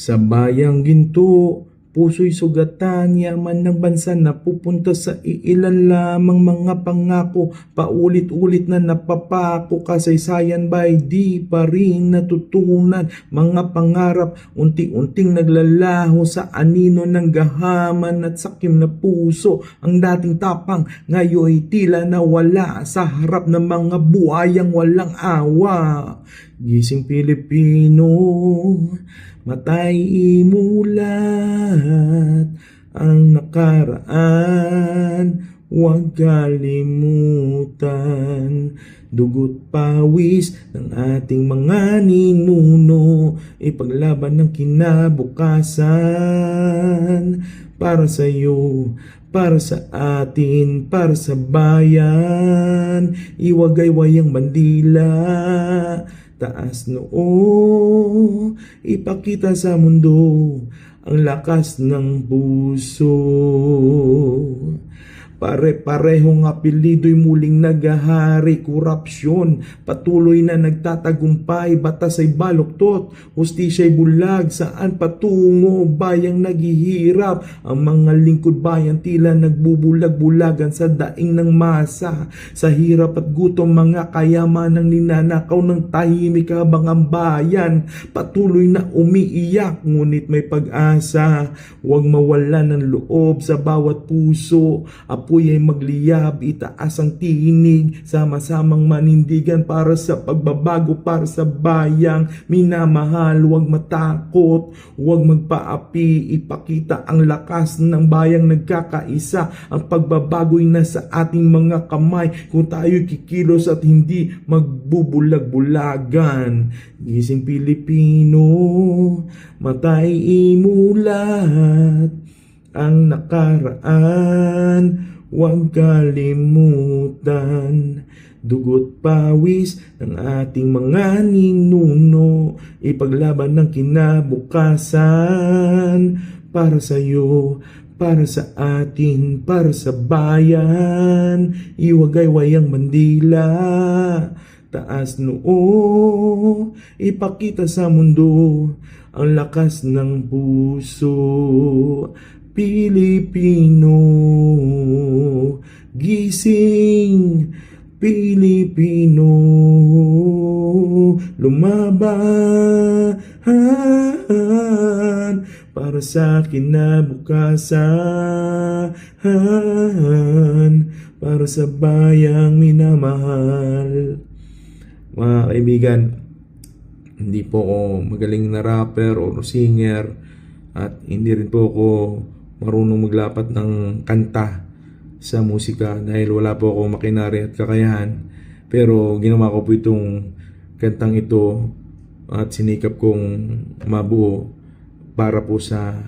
Sa bayang ginto, puso'y sugatan, yaman ng bansa na pupunta sa iilan lamang mga pangako, paulit-ulit na napapako, kasaysayan ba'y di pa rin natutunan, mga pangarap unti-unting naglalaho sa anino ng gahaman at sakim na puso, ang dating tapang ngayoy tila nawala sa harap ng mga buhayang walang awa. Gising Pilipino, matay imulat ang nakaraan, huwag kalimutan. Dugot pawis ng ating mga ninuno, ipaglaban ng kinabukasan para sa iyo, para sa atin, para sa bayan. Iwagay-wayang bandila, taas noo, ipakita sa mundo ang lakas ng puso. Pare-parehong apelido'y muling naghahari, korupsyon, patuloy na nagtatagumpay, batas ay baluktot, hustisya'y bulag, saan patungo, bayang naghihirap, ang mga lingkod bayan tila nagbubulag-bulagan sa daing ng masa, sa hirap at gutom mga kayamanang ninanakaw ng tahimik habang ang bayan, patuloy na umiiyak, ngunit may pag-asa, huwag mawala ng loob sa bawat puso, apoy ay magliyab, itaas ang tinig, sama-samang manindigan para sa pagbabago, para sa bayang minamahal, huwag matakot, huwag magpaapi, ipakita ang lakas ng bayang nagkakaisa, ang pagbabago'y nasa ating mga kamay, kung tayo'y kikilos at hindi magbubulag-bulagan. Gising Pilipino, matay imulat, ang nakaraan, huwag kalimutan. Dugot pawis ng ating mga ninuno, ipaglaban ng kinabukasan para sa iyo, para sa atin, para sa bayan. Iwagay-wayang mandila, taas noo, ipakita sa mundo ang lakas ng puso. Pilipino, gising, Pilipino, lumaban para sa kinabukasan, para sa bayang minamahal. Mga kaibigan, hindi po ako magaling na rapper o singer at hindi rin po ako marunong maglapat ng kanta sa musika dahil wala po akong makinari at kakayahan. Pero ginawa ko po itong kantang ito at sinikap kong mabuo para po sa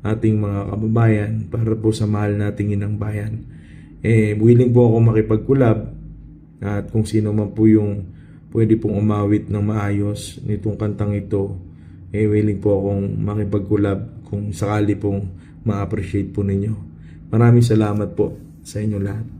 ating mga kababayan, para po sa mahal nating inang bayan. Eh, willing po ako makipag-collab at kung sino man po yung pwede pong umawit ng maayos nitong kantang ito, eh willing po akong makipag-collab kung sakali pong ma-appreciate po ninyo. Maraming salamat po sa inyo lahat.